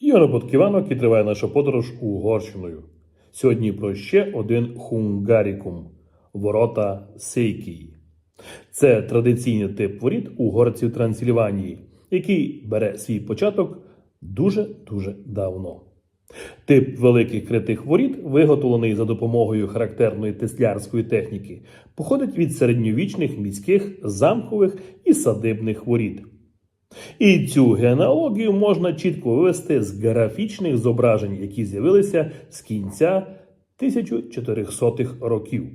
Ігор Ботківанок і триває наша подорож Угорщиною. Сьогодні про ще один хунгарікум ворота Сейкії. Це традиційний тип воріт угорців Трансильванії, який бере свій початок дуже-дуже давно. Тип великих критих воріт, виготовлений за допомогою характерної теслярської техніки, походить від середньовічних міських, замкових і садибних воріт. І цю генеалогію можна чітко вивести з графічних зображень, які з'явилися з кінця 1400-х років.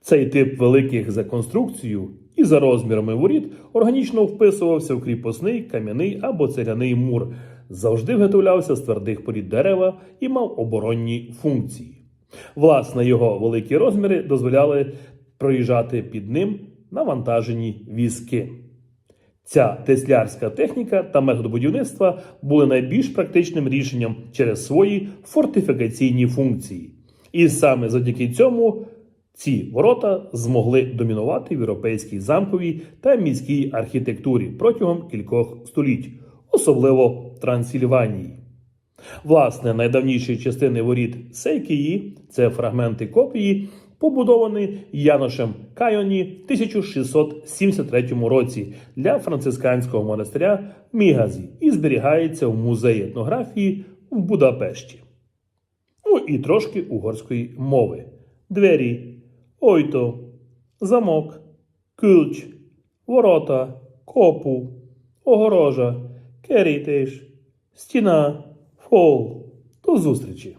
Цей тип великих за конструкцією і за розмірами воріт органічно вписувався в кріпосний, кам'яний або цегляний мур, завжди виготовлявся з твердих порід дерева і мав оборонні функції. Власне, його великі розміри дозволяли проїжджати під ним навантажені візки. Ця теслярська техніка та метод будівництва були найбільш практичним рішенням через свої фортифікаційні функції. І саме завдяки цьому ці ворота змогли домінувати в європейській замковій та міській архітектурі протягом кількох століть, особливо в Трансильванії. Власне, найдавніші частини воріт Сейкії це фрагменти копії, побудовані Яношем Кайоні в 1673 році для францисканського монастиря Мігазі і зберігається в музеї етнографії в Будапешті. Ну і трошки угорської мови: двері, ойто, замок, ключ, ворота, копу, огорожа, керітиш, стіна, фол. До зустрічі!